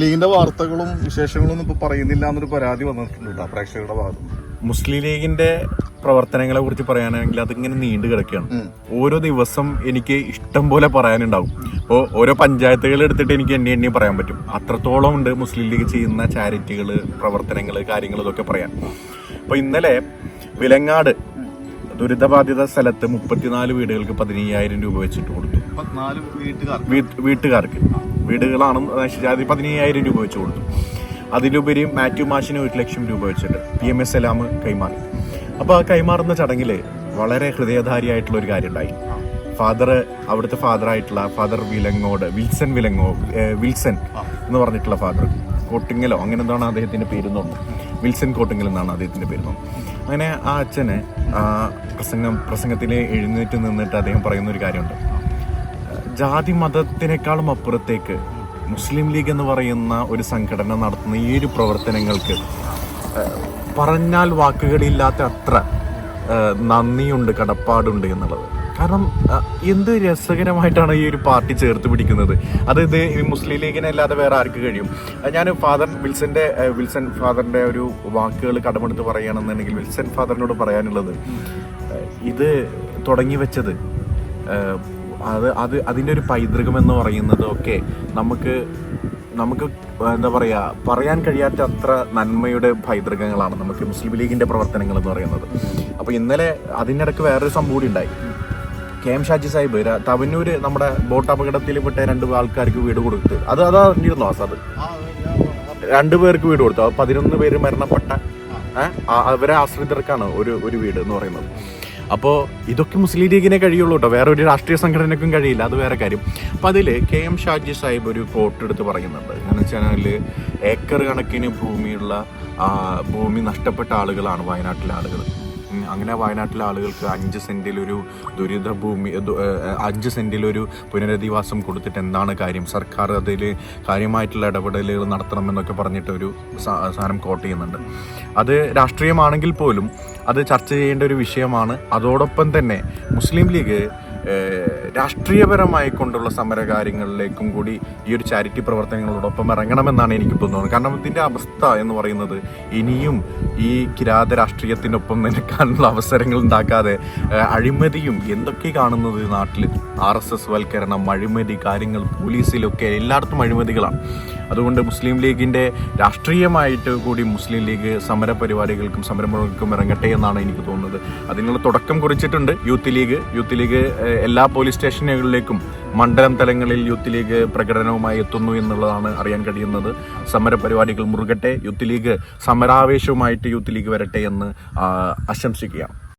ലീഗിന്റെ വാർത്തകളും വിശേഷങ്ങളും ഒന്നും ഇപ്പൊ പറയുന്നില്ല എന്നൊരു പരാതി വന്നിട്ടുണ്ട് കേട്ടോ പ്രേക്ഷകരുടെ ഭാഗത്ത്. മുസ്ലിം ലീഗിന്റെ പ്രവർത്തനങ്ങളെ കുറിച്ച് പറയാനാണെങ്കിൽ അതിങ്ങനെ നീണ്ടു കിടക്കുകയാണ്. ഓരോ ദിവസം എനിക്ക് ഇഷ്ടം പോലെ പറയാനുണ്ടാവും. അപ്പോൾ ഓരോ പഞ്ചായത്തുകൾ എടുത്തിട്ട് എനിക്ക് എണ്ണി എണ്ണി പറയാൻ പറ്റും. അത്രത്തോളം ഉണ്ട് മുസ്ലിം ലീഗ് ചെയ്യുന്ന ചാരിറ്റികൾ പ്രവർത്തനങ്ങൾ കാര്യങ്ങൾ ഇതൊക്കെ പറയാൻ. അപ്പോൾ ഇന്നലെ വിലങ്ങാട് ദുരിതബാധിത സ്ഥലത്ത് മുപ്പത്തിനാല് വീടുകൾക്ക് പതിനയ്യായിരം രൂപ വെച്ചിട്ട് കൊടുത്തു. വീട്ടുകാർക്ക്. വീടുകളാണ് നശിച്ചത് പതിനയ്യായിരം രൂപ വെച്ച് കൊടുത്തു. അതിലുപരി മാത്യു മാഷിന് ഒരു ലക്ഷം രൂപ വെച്ചിട്ട് പി എം എസ് എല്ലാം കൈമാറി. അപ്പോൾ ആ കൈമാറുന്ന ചടങ്ങിൽ വളരെ ഹൃദയധാരിയായിട്ടുള്ള ഒരു കാര്യം ഉണ്ടായി ഫാദർ അവിടുത്തെ ഫാദർ ആയിട്ടുള്ള ഫാദർ വിലങ്ങോട് വിൽസൺ വിലങ്ങോ വിൽസൺ എന്ന് പറഞ്ഞിട്ടുള്ള ഫാദർ കോട്ടിങ്ങലോ അങ്ങനെ എന്താണ് അദ്ദേഹത്തിന്റെ പേര് തോന്നുന്നു. വിൽസൺ കോട്ടിങ്ങൽ എന്നാണ് അദ്ദേഹത്തിന്റെ പേര് തോന്നുന്നു. അങ്ങനെ ആ അച്ഛന് പ്രസംഗം പ്രസംഗത്തിൽ എഴുന്നേറ്റ് നിന്നിട്ട് അദ്ദേഹം പറയുന്ന ഒരു കാര്യമുണ്ട്. ജാതി മതത്തിനേക്കാളും അപ്പുറത്തേക്ക് മുസ്ലിം ലീഗ് എന്ന് പറയുന്ന ഒരു സംഘടന നടത്തുന്ന ഈ ഒരു പ്രവർത്തനങ്ങൾക്ക് പറഞ്ഞാൽ വാക്കുകളില്ലാത്ത അത്ര നന്ദിയുണ്ട് കടപ്പാടുണ്ട് എന്നുള്ളത്. കാരണം എന്ത് രസകരമായിട്ടാണ് ഈ ഒരു പാർട്ടി ചേർത്ത് പിടിക്കുന്നത്? അത് ഇത് ഈ മുസ്ലിം ലീഗിനെ അല്ലാതെ വേറെ ആർക്ക് കഴിയും? ഞാൻ ഫാദർ വിൽസന്റെ വിൽസൺ ഫാദറിന്റെ ഒരു വാക്കുകൾ കടമെടുത്ത് പറയുകയാണെന്നുണ്ടെങ്കിൽ വിൽസൺ ഫാദറിനോട് പറയാനുള്ളത് ഇത് തുടങ്ങി വെച്ചത് അത് അത് അതിന്റെ ഒരു പൈതൃകം എന്ന് പറയുന്നത് ഒക്കെ നമുക്ക് നമുക്ക് എന്താ പറയുക പറയാൻ കഴിയാത്ത അത്ര നന്മയുടെ പൈതൃകങ്ങളാണ് നമുക്ക് മുസ്ലിം ലീഗിന്റെ പ്രവർത്തനങ്ങൾ എന്ന് പറയുന്നത്. അപ്പോൾ ഇന്നലെ അതിനിടക്ക് വേറൊരു സംഭവം കൂടി ഉണ്ടായി. കെ എം ഷാജി സാഹിബ് തവന്നൂര് നമ്മുടെ ബോട്ട് അപകടത്തിൽ പെട്ട രണ്ട് ആൾക്കാർക്ക് വീട് കൊടുത്ത് അത് അതാ അറിഞ്ഞിരുന്നോ ആസാദ് രണ്ടു പേർക്ക് വീട് കൊടുത്തു. പതിനൊന്ന് പേര് മരണപ്പെട്ട അവരെ ആശ്രിതർക്കാണ് ഒരു ഒരു വീട് എന്ന് പറയുന്നത്. അപ്പോൾ ഇതൊക്കെ മുസ്ലിം ലീഗിനെ കഴിയുള്ളൂ കേട്ടോ വേറെ ഒരു രാഷ്ട്രീയ സംഘടനയ്ക്കും കഴിയില്ല. അത് വേറെ കാര്യം. അപ്പം അതിൽ കെ എം ഷാജി സാഹിബ് ഒരു കോട്ട് എടുത്ത് പറയുന്നുണ്ട്. എന്ന് വെച്ചാൽ ഏക്കർ കണക്കിന് ഭൂമിയുള്ള ഭൂമി നഷ്ടപ്പെട്ട ആളുകളാണ് വയനാട്ടിലെ ആളുകൾ അങ്ങനെ വയനാട്ടിലെ ആളുകൾക്ക് അഞ്ച് സെന്റിലൊരു ദുരിത ഭൂമി അഞ്ച് സെന്റിലൊരു പുനരധിവാസം കൊടുത്തിട്ട് എന്താണ് കാര്യം? സർക്കാർ അതിൽ കാര്യമായിട്ടുള്ള ഇടപെടലുകൾ നടത്തണമെന്നൊക്കെ പറഞ്ഞിട്ട് ഒരു സാ- സാധനം കോട്ട് ചെയ്യുന്നുണ്ട്. അത് രാഷ്ട്രീയമാണെങ്കിൽ പോലും അത് ചർച്ച ചെയ്യേണ്ട ഒരു വിഷയമാണ്. അതോടൊപ്പം തന്നെ മുസ്ലിം ലീഗ് രാഷ്ട്രീയപരമായി കൊണ്ടുള്ള സമരകാര്യങ്ങളിലേക്കും കൂടി ഈ ഒരു ചാരിറ്റി പ്രവർത്തനങ്ങളോടൊപ്പം ഇറങ്ങണമെന്നാണ് എനിക്ക് തോന്നുന്നത്. കാരണം ഇതിന്റെ അവസ്ഥ എന്ന് പറയുന്നത് ഇനിയും ഈ കിരാത രാഷ്ട്രീയത്തിനൊപ്പം നിൽക്കാനുള്ള അവസരങ്ങൾ ഉണ്ടാക്കാതെ അഴിമതിയും എന്തൊക്കെ കാണുന്നത് നാട്ടിൽ ആർ എസ് എസ് വൽക്കരണം അഴിമതി കാര്യങ്ങൾ പോലീസിലൊക്കെ എല്ലായിടത്തും അഴിമതികളാണ്. അതുകൊണ്ട് മുസ്ലിം ലീഗിന്റെ രാഷ്ട്രീയമായിട്ട് കൂടി മുസ്ലിം ലീഗ് സമര പരിപാടികൾക്കും സമരങ്ങൾക്കും ഇറങ്ങട്ടെ എന്നാണ് എനിക്ക് തോന്നുന്നത്. അതിനുള്ള തുടക്കം കുറിച്ചിട്ടുണ്ട് യൂത്ത് ലീഗ്. യൂത്ത് ലീഗ് എല്ലാ പോലീസ് സ്റ്റേഷനുകളിലേക്കും മണ്ഡലം തലങ്ങളിൽ യൂത്ത് ലീഗ് പ്രകടനവുമായി എത്തുന്നു എന്നുള്ളതാണ് അറിയാൻ കഴിയുന്നത്. സമര പരിപാടികൾ മുറുകട്ടെ. യൂത്ത് ലീഗ് സമരാവേശവുമായിട്ട് യൂത്ത് ലീഗ് വരട്ടെ എന്ന് ആശംസിക്കുകയാണ്.